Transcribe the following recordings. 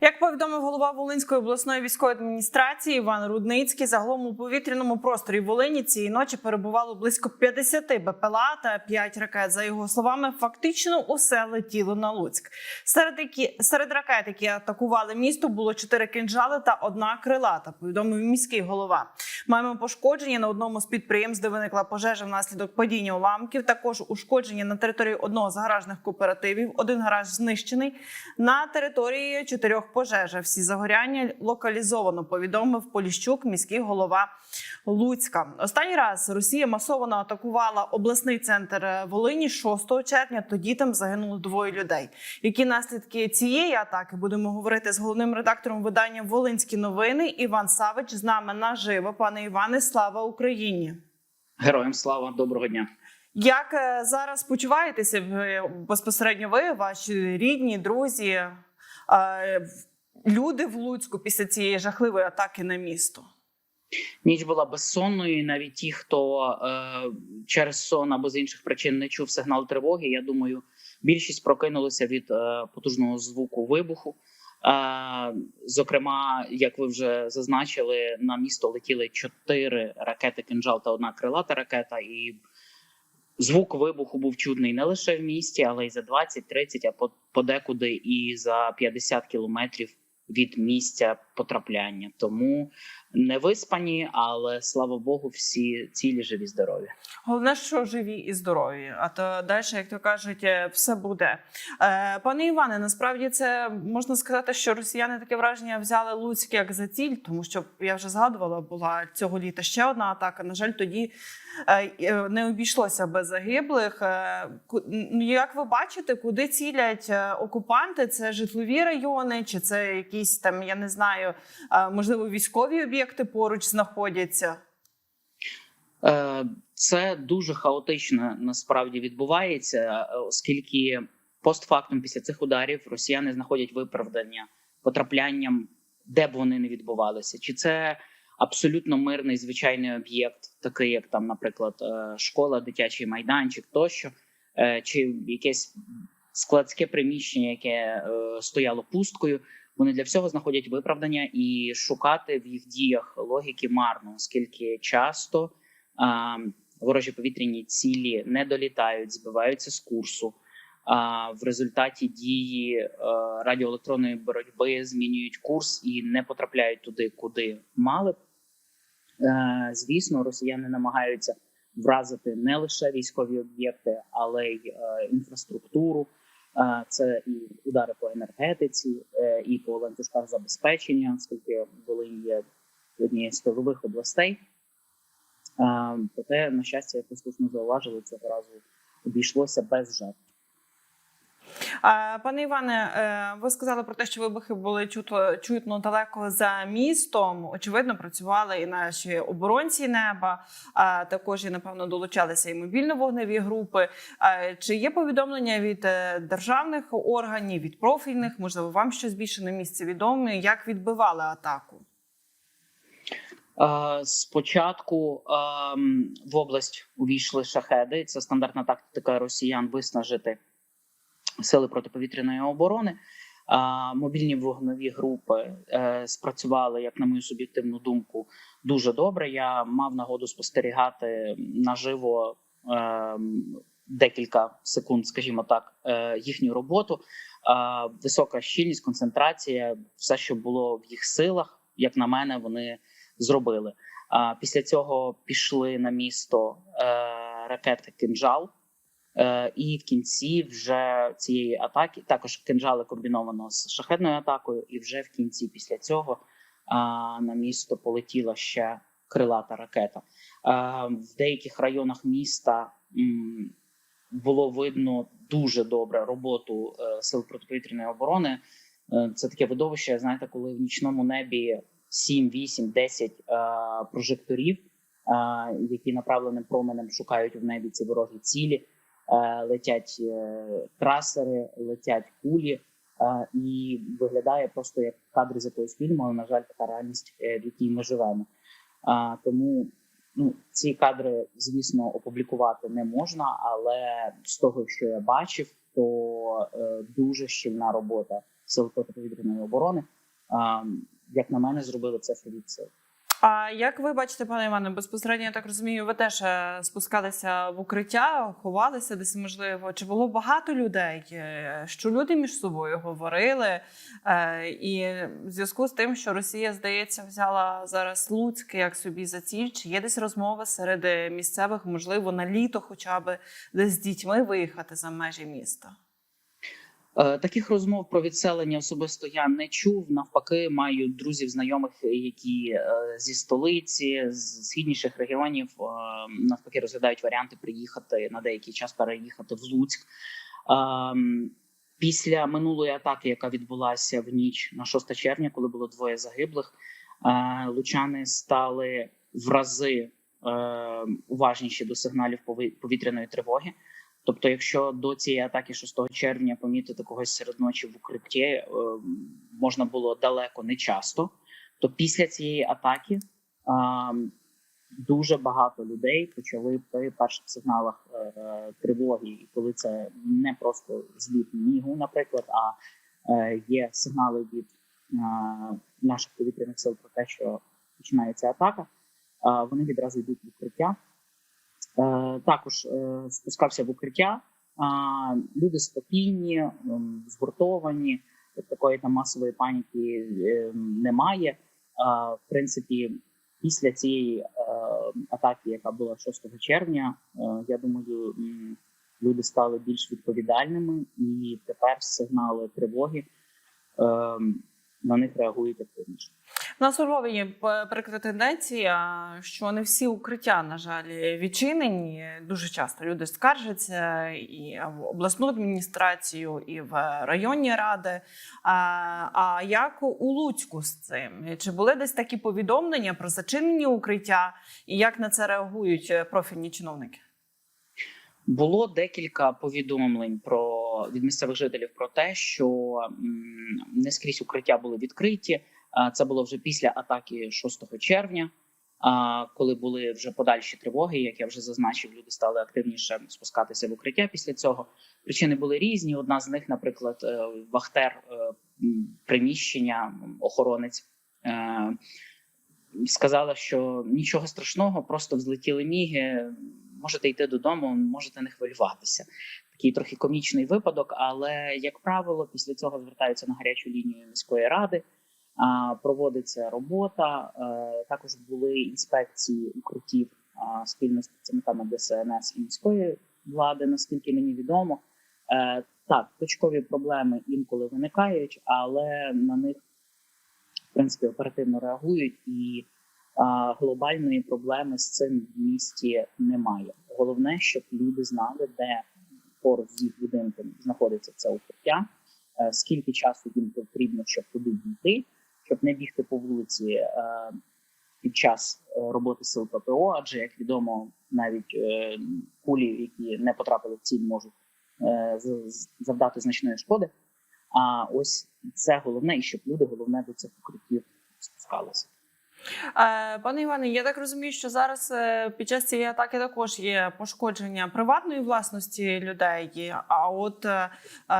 Як повідомив голова Волинської обласної військової адміністрації Іван Рудницький, загалом у повітряному просторі Волині цієї ночі перебувало близько 50 БПЛА та 5 ракет. За його словами, фактично усе летіло на Луцьк. Серед які серед ракет, які атакували місто, було 4 кинджали та одна крилата. Повідомив міський голова. Маємо пошкодження на одному з підприємств, де виникла пожежа внаслідок падіння уламків. Також ушкодження на території одного з гаражних кооперативів. Один гараж знищений. На території чотирьох пожежа. Всі загоряння локалізовано. Повідомив Поліщук, міський голова Луцька. Останній раз Росія масово атакувала обласний центр Волині 6 червня. Тоді там загинуло двоє людей. Які наслідки цієї атаки будемо говорити з головним редактором видання Волинські новини Іван Савич з нами наживо. Пане Іване, слава Україні! Героям слава, доброго дня. Як е, зараз почуваєтеся ви, безпосередньо ви, ваші рідні, друзі, е, люди в Луцьку після цієї жахливої атаки на місто? Ніч була безсонною. і Навіть ті, хто е, через сон або з інших причин не чув сигнал тривоги. Я думаю, більшість прокинулися від е, потужного звуку вибуху. Е, зокрема, як ви вже зазначили, на місто летіли чотири ракети кинжал та одна крилата ракета. І звук вибуху був чудний не лише в місті, але й за 20-30, а по- подекуди і за 50 кілометрів від місця потрапляння. Тому не виспані, але слава Богу, всі цілі живі, здорові. Головне, що живі і здорові. А то далі, як то кажуть, е, все буде. Е, пане Іване, насправді це можна сказати, що росіяни таке враження взяли Луцьк як за ціль, тому що я вже згадувала, була цього літа ще одна атака. На жаль, тоді е, не обійшлося без загиблих. Е, Як ви бачите, куди цілять окупанти? Це житлові райони, чи це якісь там, я не знаю, е, можливо, військові об'єкти поруч знаходяться? Е, Це дуже хаотично насправді відбувається, е, оскільки постфактум після цих ударів росіяни знаходять виправдання потраплянням, де б вони не відбувалися, чи це абсолютно мирний звичайний об'єкт, такий як там, наприклад, е, школа, дитячий майданчик тощо, чи якесь складське приміщення, яке стояло пусткою. Вони для всього знаходять виправдання і шукати в їх діях логіки марно, оскільки часто а, ворожі повітряні цілі не долітають, збиваються з курсу. А в результаті дії радіоелектронної боротьби змінюють курс і не потрапляють туди, куди мали б. Звісно, росіяни намагаються вразити не лише військові об'єкти, але й інфраструктуру. Це і удари по енергетиці, е, і по ланцюжках забезпечення, оскільки Волинь є однією з тилових областей. Проте, на щастя, як ви слушно зауважили, цього разу обійшлося без жертв. Пане Іване, е, ви сказали про те, що вибухи були чуто чутно далеко за містом. Очевидно, працювали і наші оборонці неба. А також і напевно долучалися і мобільно-вогневі групи. Чи є повідомлення від е, державних органів, від профільних? Можливо, вам щось більше на місці відомо, як відбивали атаку? Е, Спочатку ем, в область увійшли шахеди. Це стандартна тактика росіян виснажити сили протиповітряної оборони. Мобільні вогневі групи е, спрацювали, як на мою суб'єктивну думку, дуже добре. Я мав нагоду спостерігати наживо ем, декілька секунд, скажімо так, е, їхню роботу. Е, Висока щільність, концентрація, все, що було в їх силах, як на мене, вони зробили. Після цього пішли на місто е, ракети кинжал. Е, і в кінці вже цієї атаки також кинжали комбіновано з шахетною атакою. І вже в кінці після цього на місто полетіла ще крилата ракета. В деяких районах міста було видно дуже добре роботу е, сил протиповітряної оборони. Е, Це таке видовище, знаєте, коли в нічному небі 7, 8, 10 е, прожекторів, е, які направленим променем шукають в небі ці ворожі цілі. Е, летять е, трасери, летять кулі, е, і виглядає просто як кадри з якогось фільму. але, На жаль, така реальність, в якій ми живемо. Тому ну, ці кадри, звісно, опублікувати не можна, але з того, що я бачив, то дуже щільна робота сил протиповітряної оборони. Як на мене, зробили це фрід сил. А як ви бачите, пане Іване, безпосередньо я так розумію, ви теж е, спускалися в укриття, ховалися десь можливо. Чи було багато людей? е, Що люди між собою говорили? Е, І в зв'язку з тим, що Росія, здається, взяла зараз Луцьк як собі за ціль, чи є десь розмови серед місцевих, можливо, на літо, хоча б десь з дітьми виїхати за межі міста? Е, Таких розмов про відселення особисто я не чув. Навпаки, маю друзів, знайомих, які е, зі столиці, з східніших регіонів, е, навпаки, розглядають варіанти приїхати на деякий час переїхати в Луцьк. Після минулої атаки, яка відбулася в ніч на 6 червня, коли було двоє загиблих, лучани стали в рази уважніші до сигналів повітряної тривоги. Тобто, якщо до цієї атаки 6 червня помітити когось серед ночі в укритті е, можна було далеко не часто, то після цієї атаки дуже багато людей почали при перших сигналах е, тривоги, і коли це не просто зліт мігу, наприклад, а е, є сигнали від наших повітряних сил про те, що починається атака, вони відразу йдуть в укриття. Е, також е, спускався в укриття. А, люди спокійні, ем, згуртовані, такої там масової паніки е, немає. В принципі, після цієї е, атаки, яка була 6 червня, е, я думаю, люди стали більш відповідальними, і тепер сигнали тривоги е, на них реагують активніше. Нас у Львові прикра тенденція, що не всі укриття, на жаль, відчинені. Дуже часто люди скаржаться і в обласну адміністрацію, і в районні ради. А, як у Луцьку з цим? Чи були десь такі повідомлення про зачинені укриття, і як на це реагують е, профільні чиновники? Було декілька повідомлень про від місцевих жителів про те, що не скрізь укриття були відкриті. Це було вже після атаки 6 червня, а, коли були вже подальші тривоги. Як я вже зазначив, люди стали активніше спускатися в укриття після цього. Причини були різні. Одна з них, наприклад, е, вахтер е, приміщення, охоронець. е, Сказала, що нічого страшного, просто взлетіли міги. Можете йти додому, можете не хвилюватися. Такий трохи комічний випадок, але як правило, після цього звертаються на гарячу лінію міської ради. Проводиться робота. е, Також були інспекції укриттів спільно з працівниками ДСНС і міської влади, наскільки мені відомо. Е, Так, точкові проблеми інколи виникають, але на них в принципі оперативно реагують і глобальної проблеми з цим в місті немає. Головне, щоб люди знали, де поруч з їх будинком знаходиться це укриття, е, скільки часу їм потрібно, щоб туди дійти, щоб не бігти по вулиці е, під час е, роботи сил ППО, адже як відомо, навіть е, кулі, які не потрапили в ціль, можуть завдати значної шкоди. А ось це головне, і щоб люди головне до цих укриттів спускалися. Е, Пане Іване, я так розумію, що зараз е, під час цієї атаки також є пошкодження приватної власності людей. А от е,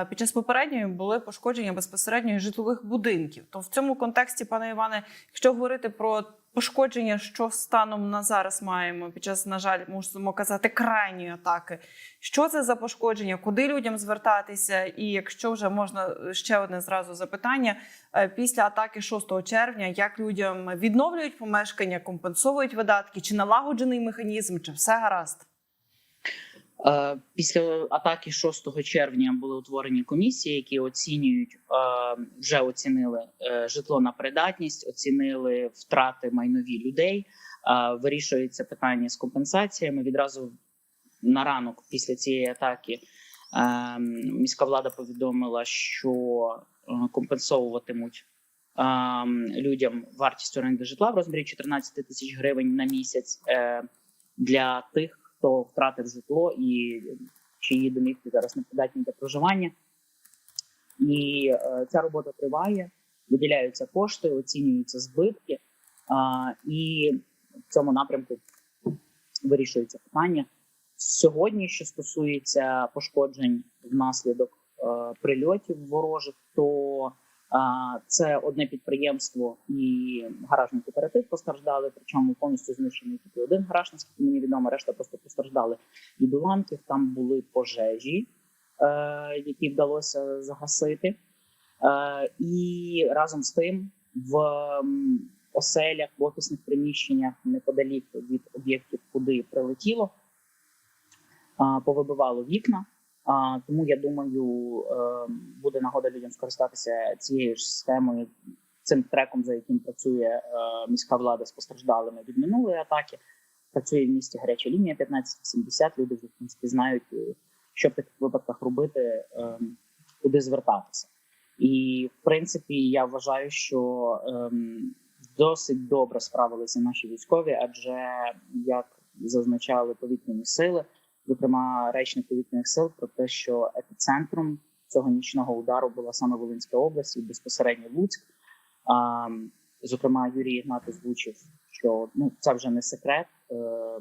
під час попередньої були пошкодження безпосередньо житлових будинків. То в цьому контексті, пане Іване, якщо говорити про пошкодження, що станом на зараз маємо під час, на жаль, можемо казати, крайньої атаки. Що це за пошкодження? Куди людям звертатися? І якщо вже можна ще одне зразу запитання е, після атаки 6 червня, як людям відновлюють помешкання, компенсують видатки, чи налагоджений механізм, чи все гаразд? Е, Після атаки 6 червня були утворені комісії, які оцінюють е, вже оцінили е, житло на придатність, оцінили втрати майнові людей. Вирішується питання з компенсаціями. Відразу на ранок після цієї атаки міська влада повідомила, що компенсовуватимуть людям вартість оренди житла в розмірі 14 тисяч гривень на місяць для тих хто втратив житло і чиї домівки зараз непридатні для проживання. І е, ця робота триває, виділяються кошти, оцінюються збитки, а, і в цьому напрямку вирішується питання. Сьогодні, що стосується пошкоджень внаслідок прильотів ворожих, то це одне підприємство і гаражний кооператив постраждали. Причому повністю знищений тільки один гараж, наскільки мені відомо, решта просто постраждали від уламків. Там були пожежі, е, які вдалося загасити. Е, і разом з тим в оселях, в офісних приміщеннях неподалік від об'єктів, куди прилетіло, повибивало вікна. А, тому я думаю, е, буде нагода людям скористатися цією ж схемою, цим треком, за яким працює е, міська влада з постраждалими від минулої атаки. Працює в місті гаряча лінія 1580. Люди в принципі знають, е, що в таких випадках робити, куди звертатися. І в принципі, я вважаю, що ем, досить добре справилися наші військові, адже як зазначали повітряні сили, зокрема речник повітряних сил, про те, що епіцентром цього нічного удару була саме Волинська область і безпосередньо Луцьк. А, зокрема, Юрій Ігнат озвучив, що ну це вже не секрет. Е,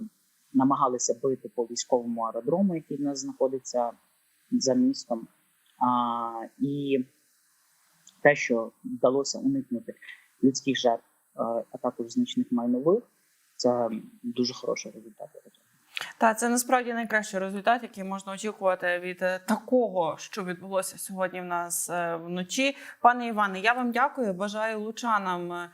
намагалися бити по військовому аеродрому, який в нас знаходиться за містом. А, і те, що вдалося уникнути людських жертв, е, а також значних майнових, це дуже хороший результат. Та це насправді найкращий результат, який можна очікувати від е, такого, що відбулося сьогодні в нас е, вночі. Пане Іване, я вам дякую. Бажаю лучанам е,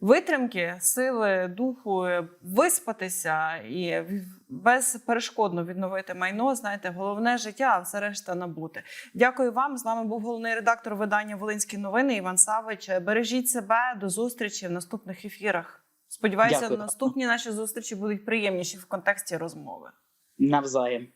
витримки, сили, духу, виспатися і безперешкодно відновити майно. Знаєте, головне життя, а все решта набути. Дякую вам. З нами був головний редактор видання Волинські новини Іван Савич. Бережіть себе до зустрічі в наступних ефірах. Сподіваюся, Дякую. наступні наші зустрічі будуть приємніші в контексті розмови. Навзаєм.